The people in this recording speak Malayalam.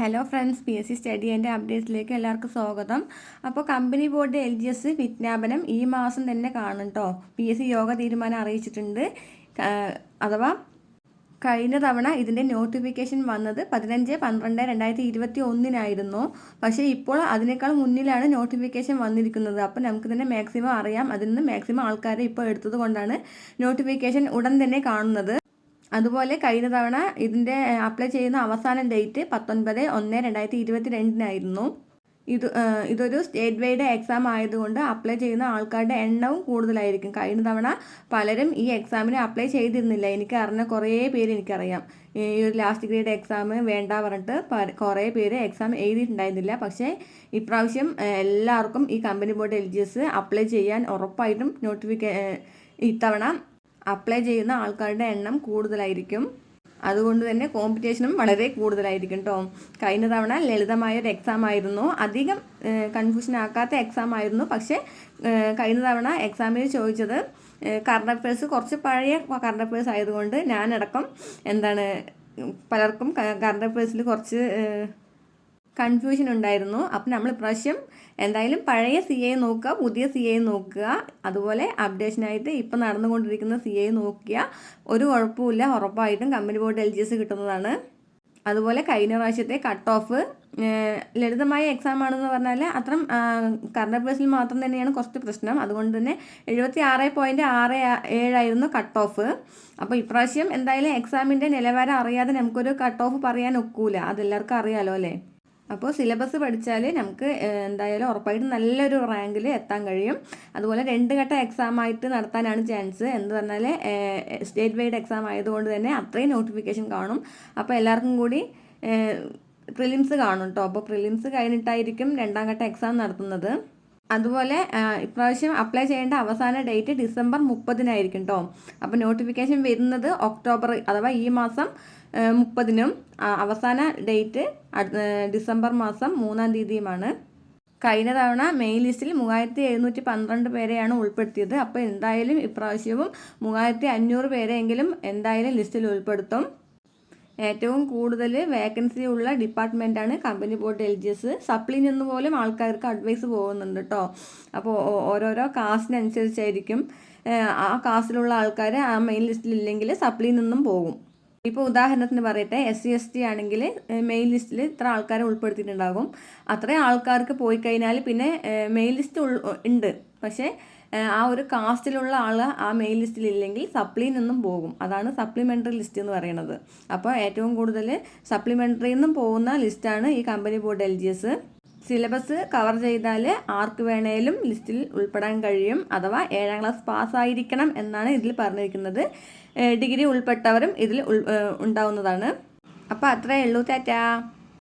Hello friends P S C study എന്റെ അപ്ഡേറ്റ്സിലേക്ക് എല്ലാവർക്കും സ്വാഗതം. അപ്പോൾ company board L G S വിജ്ഞാപനം ഈ മാസം തന്നെ കാണും കേട്ടോ പി എസ് സി യോഗ തീരുമാനം അറിയിച്ചിട്ടുണ്ട്. അഥവാ കഴിഞ്ഞ തവണ ഇതിന്റെ നോട്ടിഫിക്കേഷൻ വന്നത് പതിനഞ്ച് പന്ത്രണ്ട് രണ്ടായിരത്തി ഇരുപത്തി ഒന്നിനായിരുന്നു പക്ഷേ ഇപ്പോൾ അതിനേക്കാൾ മുന്നിലാണ് നോട്ടിഫിക്കേഷൻ വന്നിരിക്കുന്നത്. അപ്പോൾ നമുക്ക് തന്നെ മാക്സിമം അറിയാം. അതിൽ നിന്ന് മാക്സിമം ആൾക്കാരെ ഇപ്പോൾ എടുത്തത് കൊണ്ടാണ് നോട്ടിഫിക്കേഷൻ ഉടൻ തന്നെ കാണുന്നത്. അതുപോലെ കഴിഞ്ഞ തവണ ഇതിന്റെ അപ്ലൈ ചെയ്യുന്ന അവസാന ഡേറ്റ് പത്തൊൻപത് ഒന്ന് രണ്ടായിരത്തി ഇരുപത്തി രണ്ടിനായിരുന്നു ഇത് ഇതൊരു സ്റ്റേറ്റ് വൈഡ് എക്സാം ആയതുകൊണ്ട് അപ്ലൈ ചെയ്യുന്ന ആൾക്കാരുടെ എണ്ണവും കൂടുതലായിരിക്കും. കഴിഞ്ഞ തവണ പലരും ഈ എക്സാമിന് അപ്ലൈ ചെയ്തിരുന്നില്ല. എനിക്ക് അറിഞ്ഞ കുറേ പേര് എനിക്കറിയാം. ഈ ഒരു ലാസ്റ്റ് ഗ്രേഡ് എക്സാം വേണ്ട പറഞ്ഞിട്ട് കുറേ പേര് എക്സാം എഴുതിയിട്ടുണ്ടായിരുന്നില്ല. പക്ഷേ ഇപ്രാവശ്യം എല്ലാവർക്കും ഈ കമ്പനി ബോർഡ് എൽ അപ്ലൈ ചെയ്യാൻ ഉറപ്പായിട്ടും നോട്ടിഫിക്കേ ഇത്തവണ അപ്ലൈ ചെയ്യുന്ന ആൾക്കാരുടെ എണ്ണം കൂടുതലായിരിക്കും. അതുകൊണ്ട് തന്നെ കോമ്പറ്റീഷനും വളരെ കൂടുതലായിരിക്കും കേട്ടോ കഴിഞ്ഞ തവണ ലളിതമായ ഒരു എക്സാം ആയിരുന്നു. അധികം കൺഫ്യൂഷൻ ആക്കാത്ത എക്സാം ആയിരുന്നു. പക്ഷേ കഴിഞ്ഞ തവണ എക്സാമിൽ ചോദിച്ചത് കറണ്ട് അഫയേഴ്സ് കുറച്ച് പഴയ കറണ്ട് അഫയേഴ്സ് ആയതുകൊണ്ട് ഞാനടക്കം എന്താണ് പലർക്കും കറണ്ട് അഫയേഴ്സിൽ കുറച്ച് കൺഫ്യൂഷൻ ഉണ്ടായിരുന്നു. അപ്പം നമ്മൾ ഇപ്രാവശ്യം എന്തായാലും പഴയ സി എ നോക്കുക പുതിയ സി എ നോക്കുക. അതുപോലെ അപ്ഡേഷനായിട്ട് ഇപ്പം നടന്നുകൊണ്ടിരിക്കുന്ന സി എ നോക്കുക ഒരു കുഴപ്പമില്ല ഉറപ്പായിട്ടും company board L G S കിട്ടുന്നതാണ്. അതുപോലെ കഴിഞ്ഞ പ്രാവശ്യത്തെ കട്ട് ഓഫ് ലളിതമായ എക്സാം ആണെന്ന് പറഞ്ഞാൽ അത്ര കറണ്ട് മാത്രം തന്നെയാണ് കുറച്ച് പ്രശ്നം. അതുകൊണ്ട് തന്നെ എഴുപത്തി ആറ് പോയിന്റ് ആറ് ഏഴായിരുന്നു കട്ട് ഓഫ് അപ്പോൾ ഇപ്രാവശ്യം എന്തായാലും എക്സാമിന്റെ നിലവാരം അറിയാതെ നമുക്കൊരു കട്ട് ഓഫ് പറയാൻ ഒക്കൂല അതെല്ലാവർക്കും അറിയാലോ അല്ലേ? അപ്പോൾ സിലബസ് പഠിച്ചാൽ നമുക്ക് എന്തായാലും ഉറപ്പായിട്ട് നല്ലൊരു റാങ്കിൽ എത്താൻ കഴിയും. അതുപോലെ രണ്ട് ഘട്ട എക്സാം ആയിട്ട് നടത്താനാണ് ചാൻസ് എന്ന് പറഞ്ഞാൽ സ്റ്റേറ്റ് വൈഡ് എക്സാം ആയതുകൊണ്ട് തന്നെ അത്രയും നോട്ടിഫിക്കേഷൻ കാണും. അപ്പോൾ എല്ലാവർക്കും കൂടി പ്രിലിംസ് കാണും കേട്ടോ അപ്പോൾ പ്രിലിംസ് കഴിഞ്ഞിട്ടായിരിക്കും രണ്ടാം ഘട്ട എക്സാം നടത്തുന്നത്. അതുപോലെ ഇപ്രാവശ്യം അപ്ലൈ ചെയ്യേണ്ട അവസാന ഡേറ്റ് ഡിസംബർ മുപ്പതിനായിരിക്കും കേട്ടോ അപ്പോൾ നോട്ടിഫിക്കേഷൻ വരുന്നത് ഒക്ടോബർ അഥവാ ഈ മാസം മുപ്പതിനും അവസാന ഡേറ്റ് ഡിസംബർ മാസം മൂന്നാം തീയതിയുമാണ്. കഴിഞ്ഞ തവണ മെയിൻ ലിസ്റ്റിൽ മൂവായിരത്തി എഴുന്നൂറ്റി പന്ത്രണ്ട് പേരെയാണ് ഉൾപ്പെടുത്തിയത്. അപ്പോൾ എന്തായാലും ഇപ്രാവശ്യവും മൂവായിരത്തി അഞ്ഞൂറ് പേരെയെങ്കിലും എന്തായാലും ലിസ്റ്റിൽ ഉൾപ്പെടുത്തും. ഏറ്റവും കൂടുതൽ വേക്കൻസി ഉള്ള ഡിപ്പാർട്ട്മെന്റാണ് company board L G S supply നിന്ന് പോലും ആൾക്കാർക്ക് അഡ്വൈസ് പോകുന്നുണ്ട് കേട്ടോ അപ്പോൾ ഓരോരോ കാസ്റ്റിനനുസരിച്ചായിരിക്കും ആ കാസ്റ്റിലുള്ള ആൾക്കാർ ആ മെയിൻ ലിസ്റ്റിൽ ഇല്ലെങ്കിൽ സപ്ലിയിൽ നിന്നും പോകും. ഇപ്പോൾ ഉദാഹരണത്തിന് പറയട്ടെ എസ് സി എസ് ടി ആണെങ്കിൽ മെയിൽ ലിസ്റ്റിൽ ഇത്ര ആൾക്കാരെ ഉൾപ്പെടുത്തിയിട്ടുണ്ടാകും. അത്രയും ആൾക്കാർക്ക് പോയി കഴിഞ്ഞാൽ പിന്നെ മെയിൽ ലിസ്റ്റ് ഉണ്ട്. പക്ഷേ ആ ഒരു കാസ്റ്റിലുള്ള ആൾ ആ മെയിൽ ലിസ്റ്റിൽ ഇല്ലെങ്കിൽ സപ്ലിയിൽ നിന്നും പോകും. അതാണ് സപ്ലിമെന്ററി ലിസ്റ്റ് എന്ന് പറയുന്നത് അപ്പോൾ ഏറ്റവും കൂടുതൽ സപ്ലിമെന്ററിയിൽ നിന്നും പോകുന്ന ലിസ്റ്റാണ് ഈ company board L G S syllabus cover ചെയ്താൽ ആർക്ക് വേണേലും ലിസ്റ്റിൽ ഉൾപ്പെടാൻ കഴിയും അഥവാ ഏഴാം ക്ലാസ് പാസ്സായിരിക്കണം എന്നാണ് ഇതിൽ പറഞ്ഞിരിക്കുന്നത്. ഡിഗ്രി ഉൾപ്പെട്ടവരും ഇതിൽ ഉണ്ടാവുന്നതാണ്. അപ്പോൾ അത്രയേ ഉള്ളൂ ടാറ്റാ.